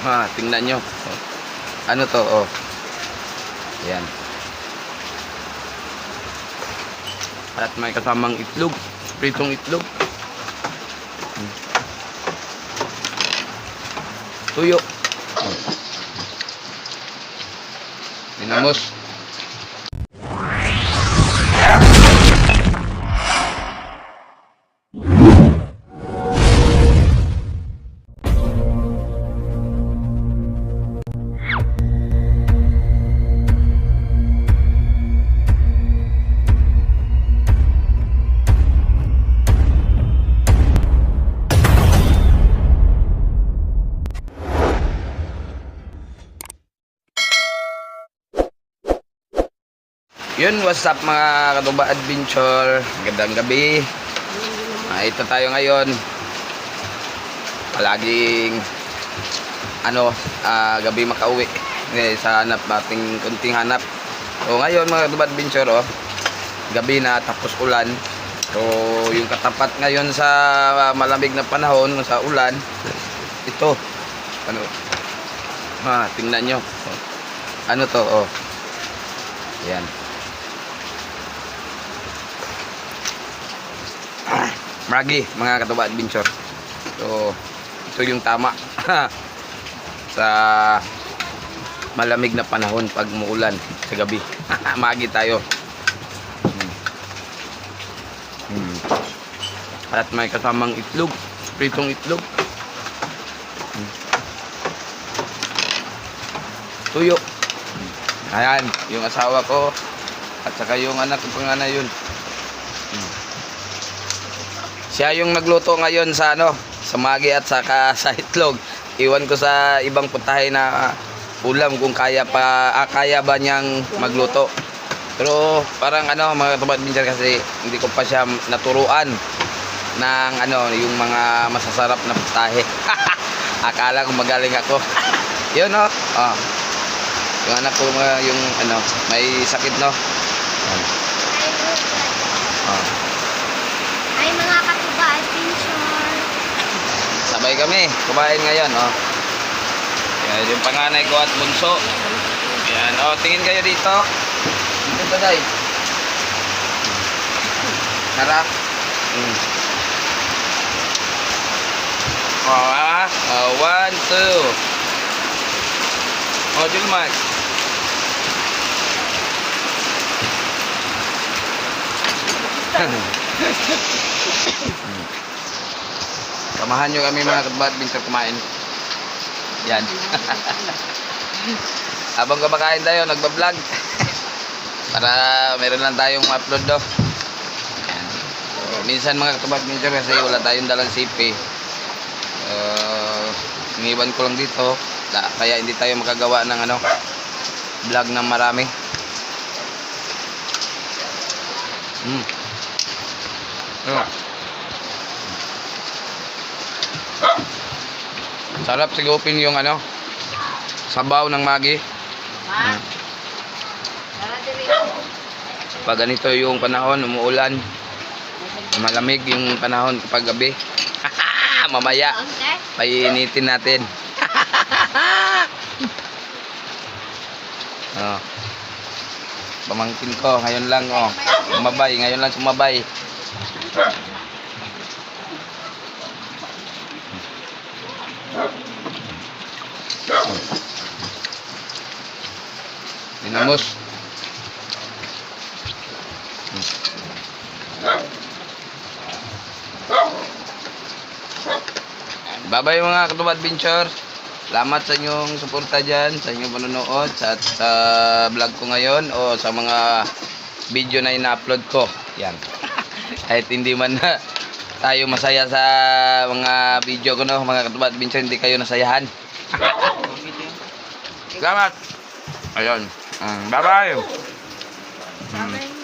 Ha, tingnan nyo. Ano to? Oh. Yan. At may kasamang itlog. Pritong itlog. Hmm. Tuyo. Oh. Dinamos. Yun, what's up mga katuba adventure? Magandang gabi. Ah, ito tayo ngayon. Palaging ano, ah, gabi makauwi. Eh, sa hanap nating kunting hanap. So ngayon mga katuba adventure, oh, gabi na tapos ulan. So yung katapat ngayon sa malamig na panahon, sa ulan, ito. Ano? Ah, tingnan nyo. Ano to? Oh. Yan. Magi, mga katuba adventure. So, ito yung tama sa malamig na panahon pag muulan sa gabi. Magi tayo. Hmm. Hmm. At may kasamang itlog, pritong itlog. Hmm. Tuyo. Ayan, yung asawa ko at saka yung anak ko panganay yun. Siya yung nagluto ngayon sa ano, sa magi at saka sa itlog. Iwan ko sa ibang putahe na ah, ulam kung kaya pa ah, kaya ba niyang magluto. Pero parang ano mga tubat minsan kasi hindi ko pa siya naturuan ng ano yung mga masasarap na putahe. Akala ko magaling ako. Yun no. Oh. Yung anak ko yung ano may sakit no. Oh. Ay mga katuba adventure. Sabay kami, kumain ngayon, oh. Yan, yung panganay ko at bunso. Yan, oh, tingin kayo dito. Dito ba, Day? Tara. Mm. Oh, ah. Oh, one, two. Oh, Julman. Samahan nyo kami mga kabadminton kumain. Yan. Habang kumakain tayo, nagbablog. Para meron lang tayong upload do. Yan. So, minsan mga kabadminton kasi wala tayong dalang CP. Uh, iniwan ko lang dito. Kaya hindi tayo makagawa ng ano vlog ng marami. Mm. Mm. Sarap sigupin yung ano, sabaw ng magi. Mm. Dili. Pag ganito yung panahon, umuulan, malamig yung panahon kapag gabi. Mamaya, painitin natin. oh. Pamangkin ko, ngayon lang oh. Sumabay, ngayon lang sumabay. Dinamos. Bye-bye mga katubad adventure. Salamat sa inyong suporta dyan, sa inyong panonood, sa, sa vlog ko ngayon o sa mga video na ina-upload ko. Yan. Kahit hindi man na tayo masaya sa mga video ko no, mga katubad adventure, hindi kayo nasayahan. Salamat. Ayun. Mm, bye-bye. Mm.